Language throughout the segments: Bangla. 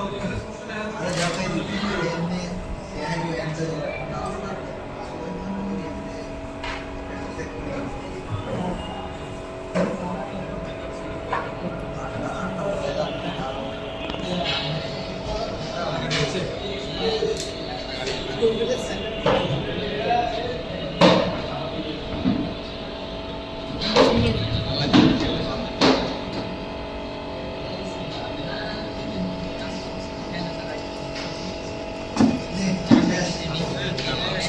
我的，调解，你继续连论，连还有原则。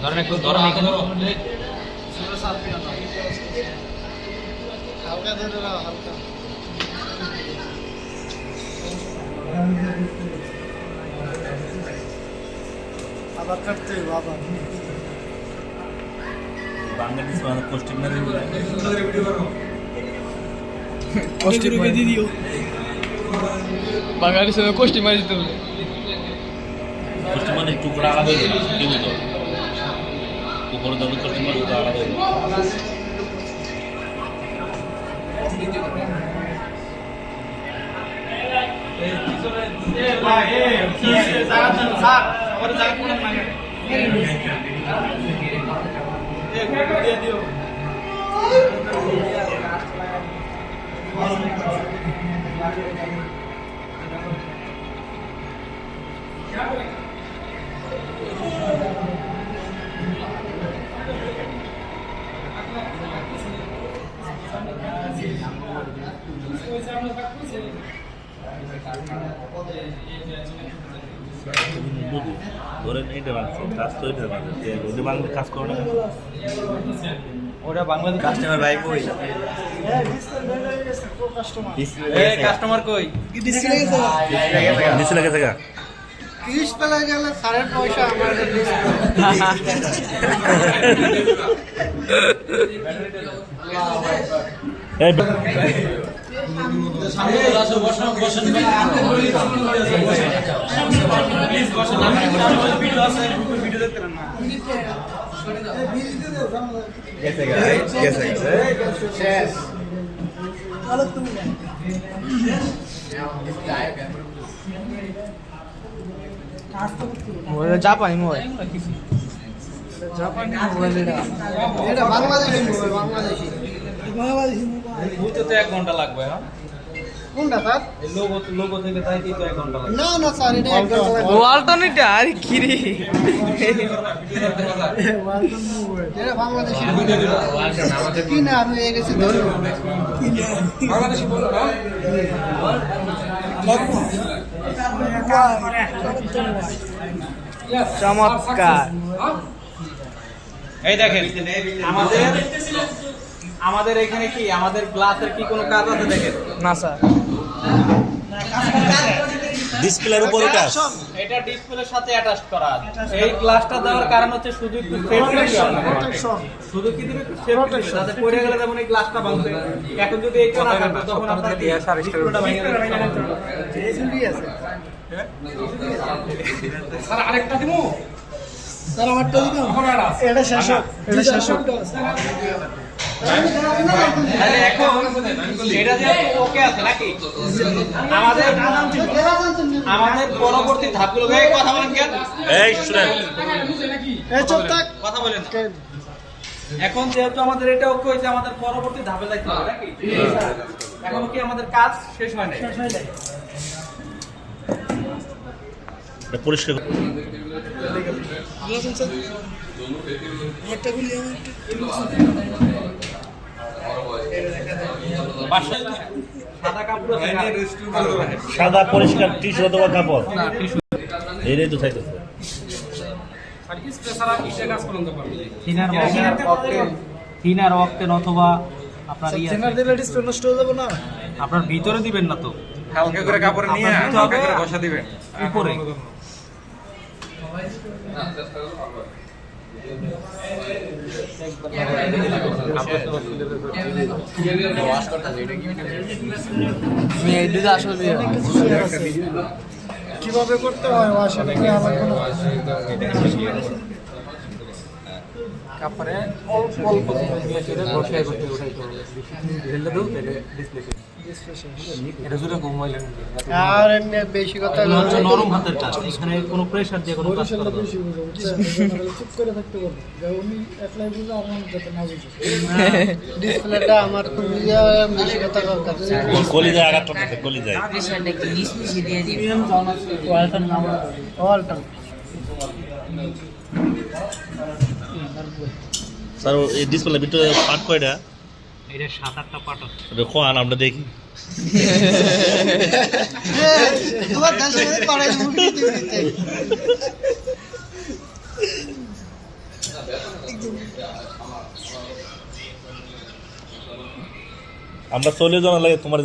ধরেন একটু ধরেন এখানে হালকা ধরে রাখো হালকা আবার কাটতে হবে আবার বাংলাদেশ মানে পোস্টিং না কষ্ট করে দিয়ে দিও বাঙালির সঙ্গে কষ্টি মারি দিতে হবে মানে টুকরা আলাদা হয়ে যাবে উপরে মানে আলাদা হয়ে যাবে বুঝি ধরেন এইটা বাংছে কাজ তো এইটা বাংছে ওদের বাংলা কাজ করে না ওটা বাংলাদেশ কাস্টমার ভাই কই? কাস্টমার কই নিচে লাগে থাকা তিরিশ বেলা গেলে সাড়ে পয়সা আমার এই গেছে গেছে শেষ জাপানি মোবাইল। জাপানি মোবাইল এটা। বাংলাদেশি মোবাইল বাংলাদেশি। বাংলাদেশি মোবাইল। বুঝতে তো এক ঘণ্টা লাগবে হ্যাঁ? কোনটা স্যার? লোগো লোগো থেকে তাই তো এক ঘণ্টা লাগবে না না স্যার এটা একদম ওয়ালটনটা আর কি রে? এটা বাংলাদেশি কি না আমি এ গেছি ধরুন চমৎকার। এই দেখেন আমাদের আমাদের এখানে কি আমাদের গ্লাসের কি কোনো কাজ আছে দেখেন? না স্যার। ডিসপ্লের উপর এটা এটা ডিসপ্লের সাথে অ্যাটাচ করা আছে। এই গ্লাসটা দেওয়ার কারণ হচ্ছে শুধু একটু শুধু কি দিবে? সেফটি যাতে পড়ে গেলে যেমন এই গ্লাসটা ভাঙবে এখন যদি এইটা না থাকতো তখন আপনার ভেঙে যাবে স্যার আরেকটা দিমু? স্যার আমারটা দিন এটা শেষ হোক। এটা শেষ হোক। তাহলে এখন এটা যে ওকে আছে নাকি? আমাদের আমাদের পরবর্তী ধাপগুলো কথা বলেন কেন? এই শুনেন। এই চুপ থাক। কথা বলেন। এখন যেহেতু আমাদের এটা ওকে হয়েছে আমাদের পরবর্তী ধাপে যাইতে হবে নাকি? এখন কি আমাদের কাজ শেষ হয় নাই? পরিষ্কার একটা সাদা পরিষ্কার টিস্যু অথবা কাপড়? এইটাই তো চাইতেছে। থিনার অক্টেন অথবা আপনার ইয়ে নষ্ট হয়ে যাবে না? আপনার ভিতরে দিবেন না তো। হালকা করে কাপড় নিয়ে আপনার হালকা করে বসা দিবেন। উপরে আমি এই দিকে আসলে কীভাবে করতে হয় ওয়াশে নাকি আমার কোনো কাপড়ে অল্প অল্প করতে হবে ঢেলে দাও ডিসপ্লে আর এমনি বেশি কথা নরম হাতের কাজ। এখানে কোনো প্রেসার দিয়ে কোনো কাজ করা যাবে না। বেশি বুঝো চুপ করে থাকতে বলব উনি একলাই বুঝো আমার যাতে না বুঝো। ডিসপ্লেটা আমার বেশি কথা আঘাত করতেছে কলিজায় স্যার এই ডিসপ্লে ভিতরে পার্ট কয়টা? এটা সাত আটটা পাট আছে খোয়ান আমরা দেখি। আমরা চলে যাওয়ার লাগে তোমার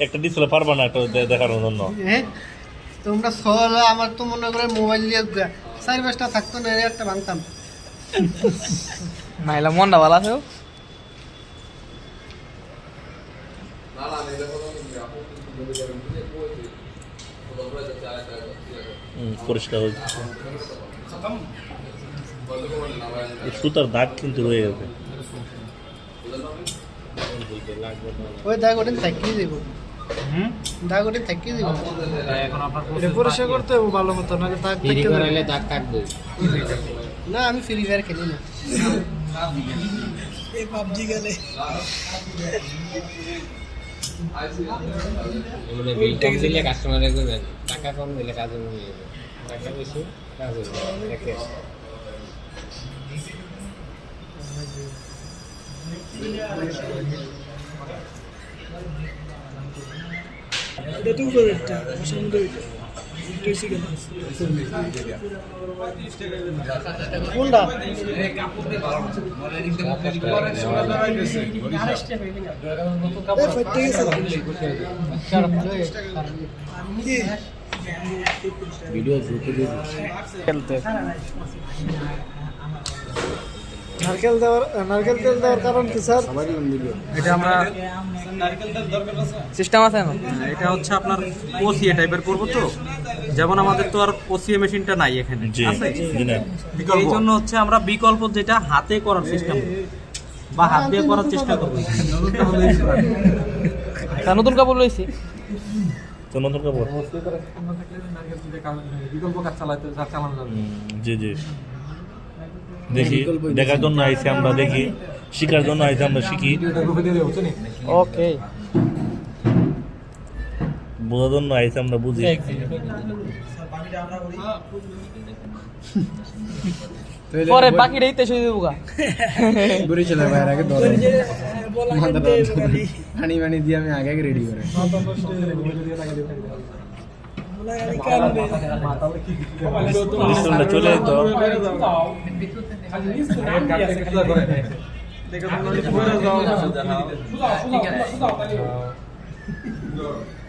একটা ডিসপ্লে পারবা না একটা দে- দেখানোর জন্য? হ্যাঁ তোমরা সহল আমার তো মনে করে মোবাইল দিয়ে চার পাঁচটা থাকতো না একটা ভাঙতাম। নাইলা মনটা ভালো আছে হুম, পরিষ্কার হয়েছে সুতার দাগ কিন্তু রয়ে গেছে ওই দাগ ওটা থাকিয়ে দেবো দাগ ওটা থাকিয়ে দেবো এখন আপনার পরিষ্কার করতে হবে ভালো মতো না দাগ দেরি করাইলে দাগ কাটবে না আমি ফ্রি ফায়ার খেলি না এই পাবজি গেলে বিল কম দিলে কাস্টমারে করবেন টাকা কম দিলে কাজ হয়ে যাবে টাকা বেশি কাজ হয়ে যাবে দেখে এটা তো উপরে পছন্দ এটা কোনটা? ভিডিও খেলতে নারকেল দেওয়ার নারকেল তেল দেওয়ার কারণ কি স্যার? এটা আমরা সিস্টেম আছে না হ্যাঁ, এটা হচ্ছে আপনার ওসিএ টাইপের করব তো। যেমন আমাদের তো আর ওসিএ মেশিনটা নাই এখানে। এই জন্য হচ্ছে আমরা বিকল্প যেটা হাতে করার সিস্টেম বা হাত দিয়ে করার চেষ্টা করব। তা নতুন কাপড় লইছি। তো নতুন কাপড়? বিকল্প কাজ চালাতে চালানো যাবে জি জি। দেখি দেখার জন্য আইছি আমরা দেখি শিখার জন্য আইছি আমরা শিখি। ওকে বোঝার জন্য আইছি আমরা বুঝি। পরে বাকিটা ইতে শুয়ে দেবো গা। বরিশালে বাইরে আগে ধরে পানি পানি দিয়ে আমি আগে আগে রেডি করে। চলে তো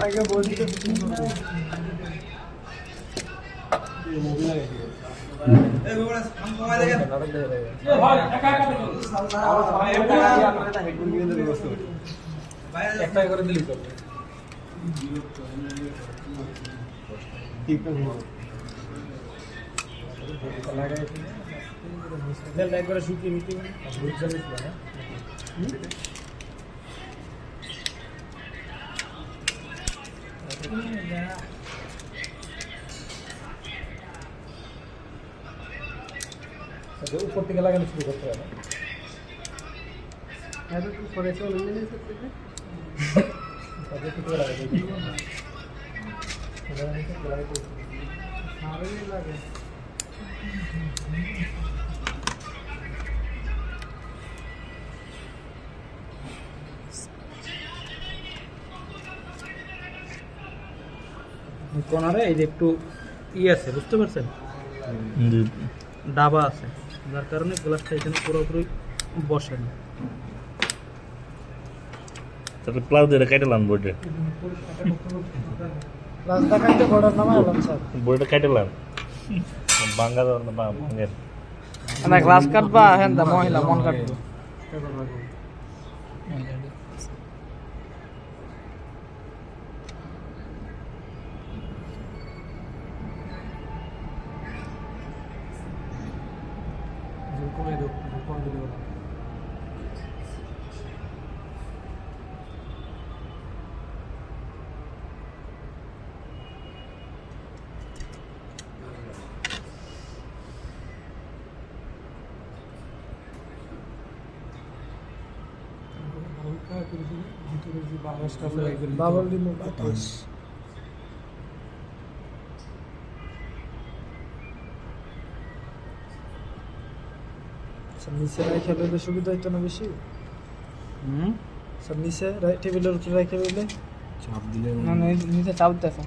ভেঙে দেবে বড়িটা কোথায় আগে বলছি একটা করে দিলি তো একবারে শুকিয়ে নিতে উপর থেকে লাগানো শুরু করতে হবে এত তো পরে চলে গেলে থেকে। ভালোই লাগে। কোনারে এই যে একটু ই আছে বুঝতে পারছেন? ডাবা আছে। যার কারণে গ্লাসটা এখানে পুরোপুরি বসে না তারপরে ক্লাউড এটা কেটে লান বোর্ডে রাস্তা কাটতে বর্ডার নামা বোর্ডে কেটে বাঙ্গা না না গ্লাস কাটবা হ্যাঁ মহিলা মন কাটবো। বাবল রিমুভ বাতাস। নিচে রেখে দিলে সুবিধা হইতো না বেশি? হুম? স্যার নিচে টেবিলের উপরে রেখে দিলে না না, এই নিচে চাপ দিতেছে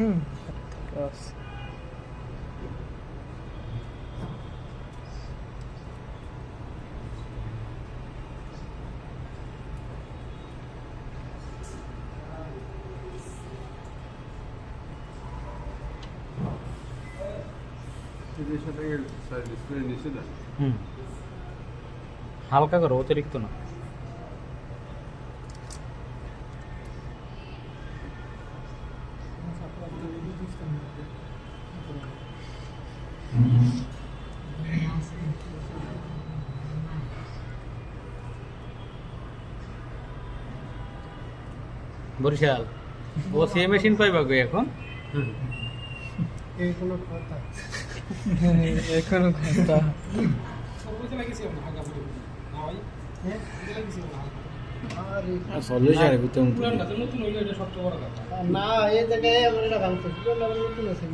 হুম বাস। হুম হালকা করো অতিরিক্ত না বরিশাল। ও সে মেশিন পাইবা গো এখন? এই কথা এখনও কথা সলিউশন ভিতরে না এই জায়গায় আমার এটা ভাঙছে নতুন আছে।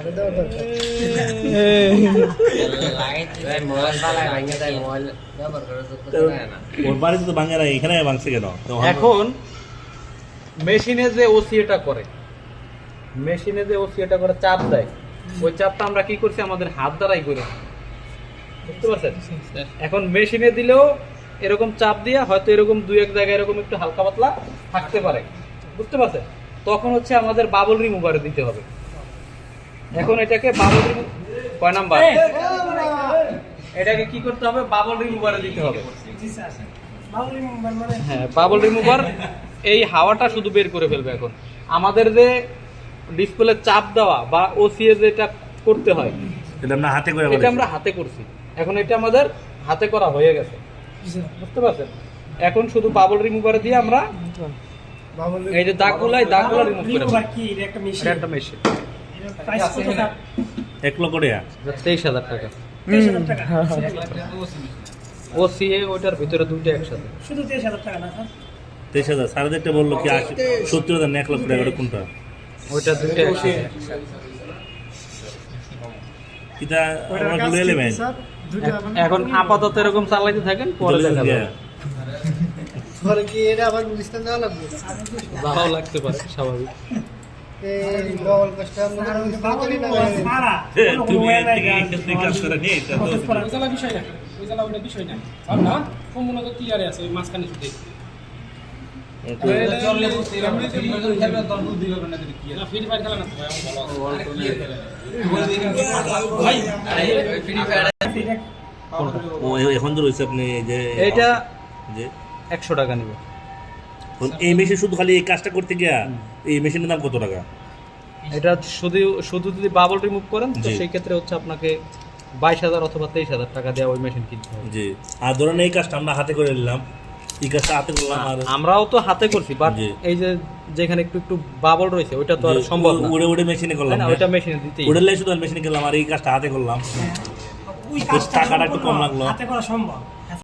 এটা করে করতে এখানে ভাঙছে কেন? তো এখন মেশিনে যে ওসিএটা করে মেশিনে যে ওসিএটা করে চাপ দেয় ওই চাপটা আমরা কি করছি? আমাদের হাত দ্বারাই করে বুঝতে পারছেন? এখন মেশিনে দিলেও এরকম চাপ দিয়ে হয়তো এরকম দুই এক জায়গায় এরকম একটু হালকা পাতলা থাকতে পারে। বুঝতে পারছেন? তখন হচ্ছে আমাদের বাবল রিমুভারে দিতে হবে। এখন এটাকে বাবল রিমুভ কয় নাম্বার? এটাকে কি করতে হবে? বাবল রিমুভারে দিতে হবে। হ্যাঁ বাবল রিমুভার এই হাওয়াটা শুধু বের করে ফেলবে এখন। আমাদের যে ডিসপ্লে চাপ দেওয়া বা ওসিএ যেটা করতে হয়। এটা আমরা হাতে করে এটা আমরা হাতে করছি। এখন এটা আমাদের হাতে করা হয়ে গেছে। বুঝতে পারছেন? এখন শুধু বাবল রিমুভারে দিয়ে আমরা এই যে দাগগুলাই দাগগুলো রিমুভ করে ফেলব। এটা একটা মেশিন এক লক্ষ টাকা। তেইশ হাজার টাকা। ওসিএ ওইটার ভিতরে দুইটা একসাথে। তেইশ হাজার সাড়ে চারটা বলল কি আশি সত্তর হাজার না এক লক্ষ টাকা কোনটা? ওইটা দুইটা এটা আমারগুলো এলিমেন্ট স্যার? দুইটা এখন আপাতত এরকম চালাইতে থাকেন পরে দেখা যাবে পরে কি এটা আবার গুলিস্তান যাওয়া লাগবে? ভালো লাগতে পারে স্বাভাবিক। বিষয় না। বিষয় না ক্লিয়ারে আছে মাঝখানে শুধু। এখন তো রয়েছে আপনি যে এইটা যে একশো টাকা নেবে। এই মেশিন শুধু খালি এই কাজটা করতে গিয়া এই মেশিনের দাম কত টাকা? এটা শুধু শুধু যদি বাবল রিমুভ করেন তো সেই ক্ষেত্রে হচ্ছে আপনাকে বাইশ হাজার অথবা তেইশ হাজার টাকা দেওয়া ওই মেশিন কিনতে হবে। জি। আর ধরেন এই কাজটা আমরা হাতে করে নিলাম এই কাজটা হাতে করলাম আর আমরাও তো হাতে করছি বাট। এই যে যেখানে একটু একটু বাবল রয়েছে ওইটা তো আর সম্ভব না উড়ে উড়ে মেশিনে করলাম না? ওইটা মেশিনে দিতেই। উড়ে লাই শুধু মেশিনে করলাম আর এই কাজটা হাতে করলাম ওই টাকাটা একটু কম লাগল হাতে করা সম্ভব